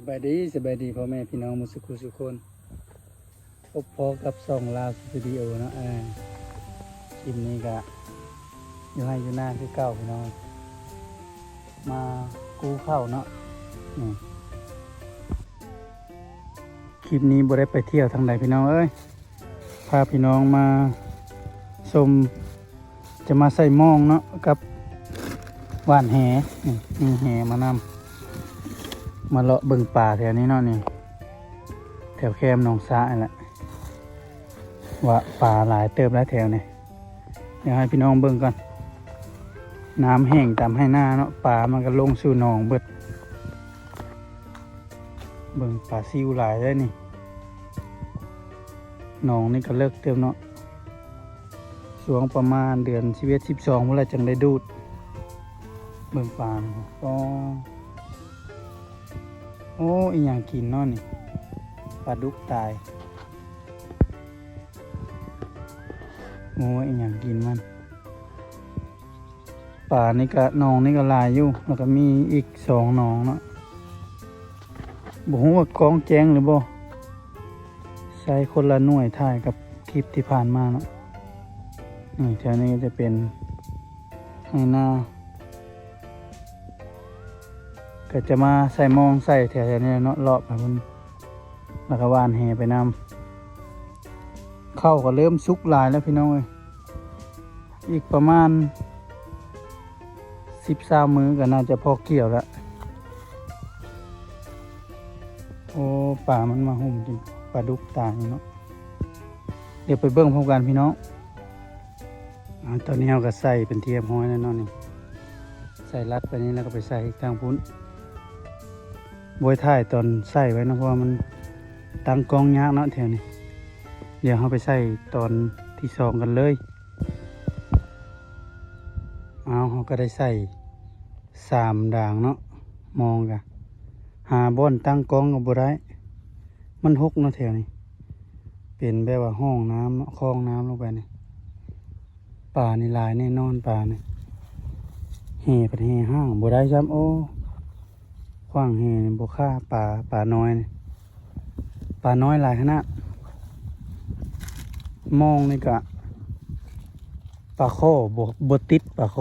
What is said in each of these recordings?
สบายดีสบายดีพ่อแม่พี่น้องมุสุคุสุคนพบพอกับส่องลาวสตูดิโอเนาะอ่าคลิปนี้ก็อยู่ให้อยู่หน้าคือเก่าพี่น้องมากู้เข้าเนาะนี่คลิปนี้บ่ได้ไปเที่ยวทางใดพี่น้องเอ้ยพาพี่น้องมาชมจะมาใส่หมองเนาะกับว่านแหนี่มีแหมานำ มาเลาะเบิ่งป่าแถวนี้เนาะนี่ แถวแคมหนองสะอันแหละว่าป่าหลายเติบหลายแถวนี่เดี๋ยวให้พี่น้องเบิ่งก่อน น้ำแห้งตามให้หน้าเนาะป่ามันก็ลงสู่หนองเบิด เบิ่งป่าซิวหลายได้นี่หนองนี่ก็เลิกเติมเนาะช่วงประมาณเดือนชีวิตสิบสองเมื่อไรจังได้ดูด เบิ่งป่าก็ โอ้อีหยังกินนาะนี่ปลาดุกตายโอ้อีหยังกินมันป่านี่ก็หนองนี่ก็ลายอยู่ แล้วก็มีอีกสองหนองเนาะบ่ฮู้ว่ากองแจ้งหรือบ่ใช้คนละหน่วยถ่ายกับคลิปที่ผ่านมาเนาะนี่แถวนี้จะเป็นให้หน้า ก็จะมาใส่มองใส่แถวๆนี้เนาะเลาะไปมันแล้วก็วานแหไปนำเข้าก็เริ่มสุกลายแล้วพี่น้องเอ้ยอีกประมาณสิบสามมือก็น่าจะพอเกี่ยวแล้วโอ้ป่ามันมาหุ่มจริงปลาดุกตายเนาะเดี๋ยวไปเบิ้งพร้อมกันพี่น้องตอนนี้เราก็ใส่เป็นเทียมห้อยแล้วเนนี่ใส่รัดไปนี้แล้วก็ไปใส่ทางพุ้น บวยถ่ายตอนใส่ไว้นะเพราะว่ามันตั้งกล้องยากเนาะแถวนี้ เดี๋ยวเราไปใส่ตอนที่สองกันเลย เอาเราก็ได้ใส่สามด่างเนาะมองกันหาบอนตั้งกล้องกับบัได้มันหกเนาะแถวนี้ เป็นแบบว่าห้องน้ำเนาคลองน้ำลงไปนี่ป่านี่ลายแน่นอนป่านี่แห่เป็นแห่ห้างบัได้ซ้ำโอ้ ขว้างแห่นี่บค่าป่าป่าน้อยป่าน้อยหลายขนาดมองนี่กะปลาโคบบบติดปลาโค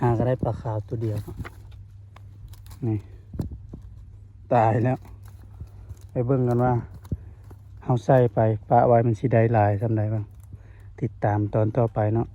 หาก็ได้ปลาขาวตัวเดียวนี่ตายแล้ว ไปเบิ่งกันว่าเฮาใส่ไปปลาไว้มันสิได้หลายสำใดบ้างติดตามตอนต่อไปเนาะ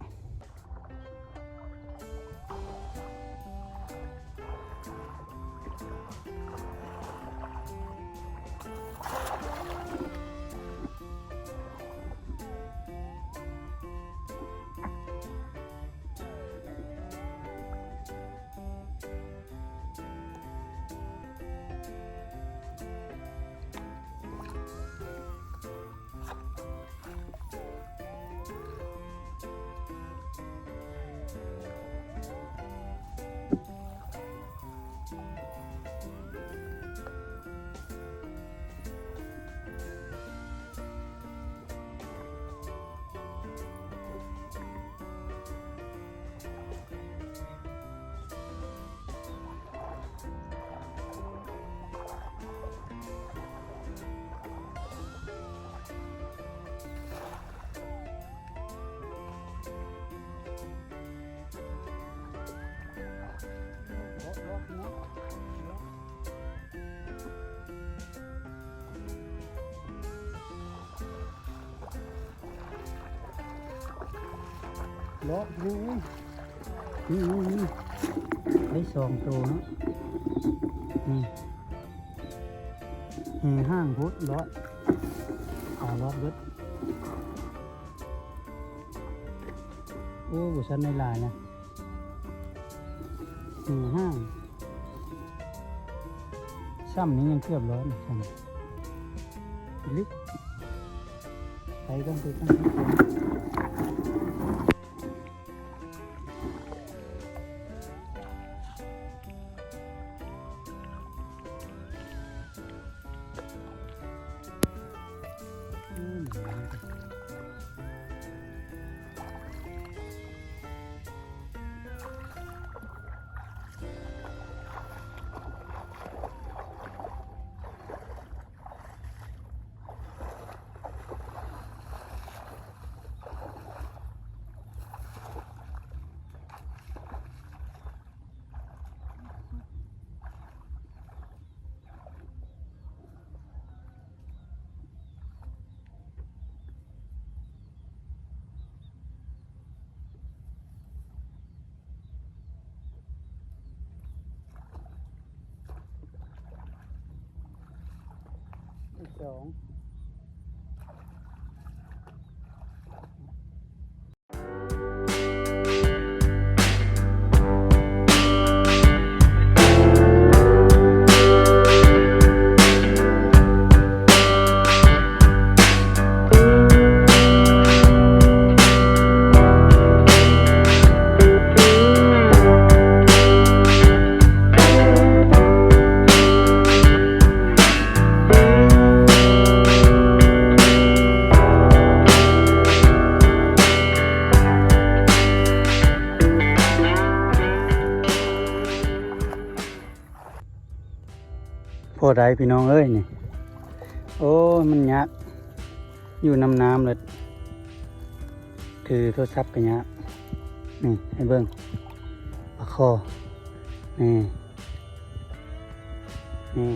เลาะดูนี่นี่ได้สองตัวเนาะนี่แห่ห้างพุทธเลาะเอาเลาะเบิดโอ้บุชันในลายนะแห่ห้างซ้ำนี้ยังเกือบร้อนซ้ำลึกไปกันไปกัน สอง ได้พี่น้องเอ้ยนี่ โอ้มันยากอยู่น้ำน้ำเลยถือโทรศัพท์กันยากนี่ให้เบิ่งปลาคอนี่นี่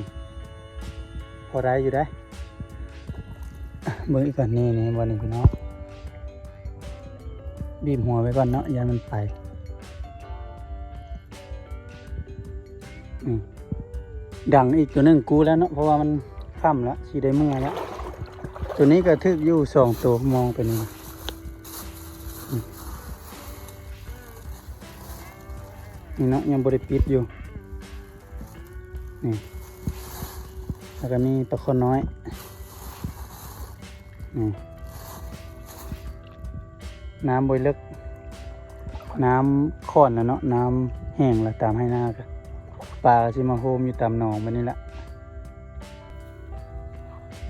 พอได้อยู่ได้เบิ่งอีกก่อนนี่นี่บอลนี่พี่น้องบีบหัวไว้ก่อนเนาะอย่ามันไปนี่ ดังอีกตัวหนึ่งกูแล้วเนาะเพราะว่ามันค่ำแล้วสีได้เมื่อแล้วตัวนี้ก็ทึกอยู่สองตัวมองไปนี่นี่เนาะยังบริปิดอยู่นี่แล้วก็มีปลาคอน้อยนี่น้ำบริลึกน้ำข้อนแล้วเนาะน้ำแห้งล้วตามให้หน้ากัน ลาก็สิมาโฮมอยู่ตามหนองมันนี่แหละ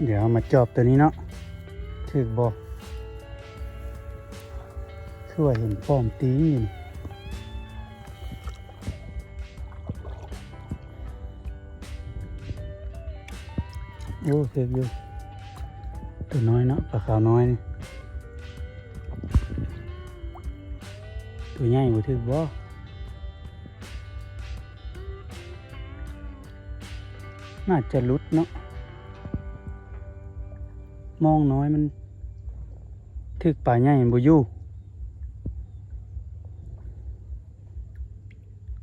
เดี๋ยวมาจอบตัวนี้เนาะถึกบอกคือว่าเห็นป้อมตีนี่โอ้ถึกอยู่ตัวน้อยเนาะปลาขาวน้อยนี่ตัวใหญ่บ่าถึกบ่ น่าจะลุดเนาะมองน้อยมัน ถึกป่าใหญ่มันบ่อยู่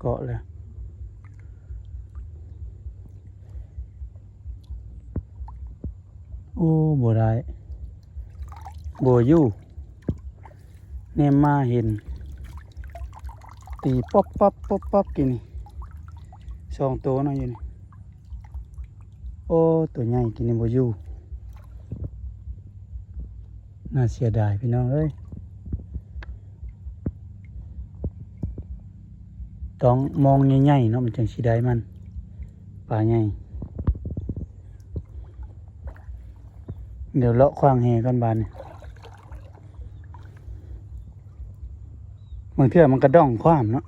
เกาะเลยโอ้บ่ได้บ่อยู่แนมมาเห็น ตีป๊อบป๊อบป๊อบป๊อบกินนี่สองตัวเนาะอยู่นี่ โอ้ตัวใหญ่กินในบ่อยู่น่าเสียดายพี่น้องเอ้ยต้องมองใหญ่ๆเนาะมันจังสิได้มันปลาใหญ่เดี๋ยวเลาะควางแหกันบานนี่บางเทื่อมันกระด้องความเนาะ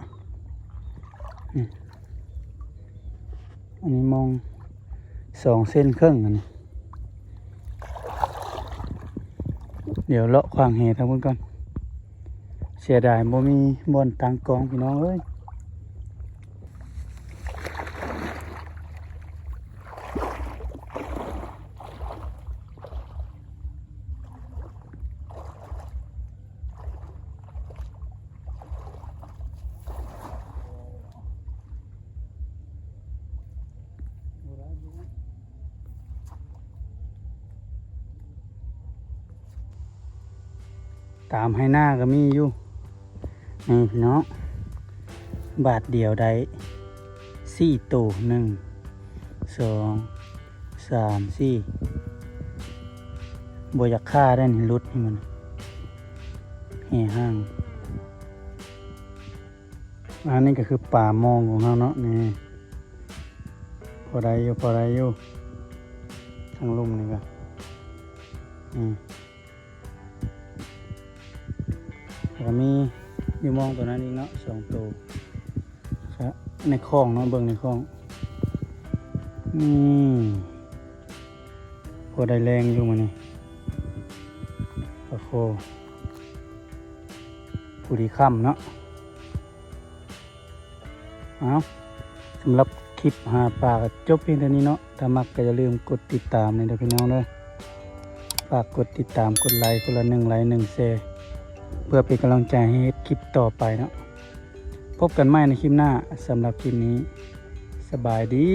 อันนี้มอง สองเส้นครึ่งอันนี้เดี๋ยวเลาะควางเหทั้งหมดก่อน เสียดายบ่มีบอนตังกองพี่น้องเอ้ย ตามให้หน้าก็มีอยู่นี่พี่น้องบาทเดียวได้สี่ตัวหนึ่งสองสามสี่บอยากฆ่าได้นี่รุดนี่มันแห่ห้างอันนี้ก็คือป่ามองของเราเนาะนี่พอได้อยู่พอได้อยู่ทางลุ่มนี่ก็อื ก็มีอยู่มองตัวนั้นอีกเนาะสองตัวครับในคลองเนาะเบิ่งในคลองนี่พอได้แรงอยู่มานี่ปลาโคผู้ดีค่ำเนาะเอาสำหรับคลิปหาปลาจบเพียงเท่านี้เนาะถ้ามักก็อย่าลืมกดติดตามเลยเด้อพี่น้องเด้อฝากกดติดตามกดไลค์คนละหนึ่งไลค์หนึ่งแชร์ เพื่อเป็นกำลังใจให้คลิปต่อไปเนาะพบกันใหม่ในคลิปหน้าสำหรับคลิปนี้ สบายดี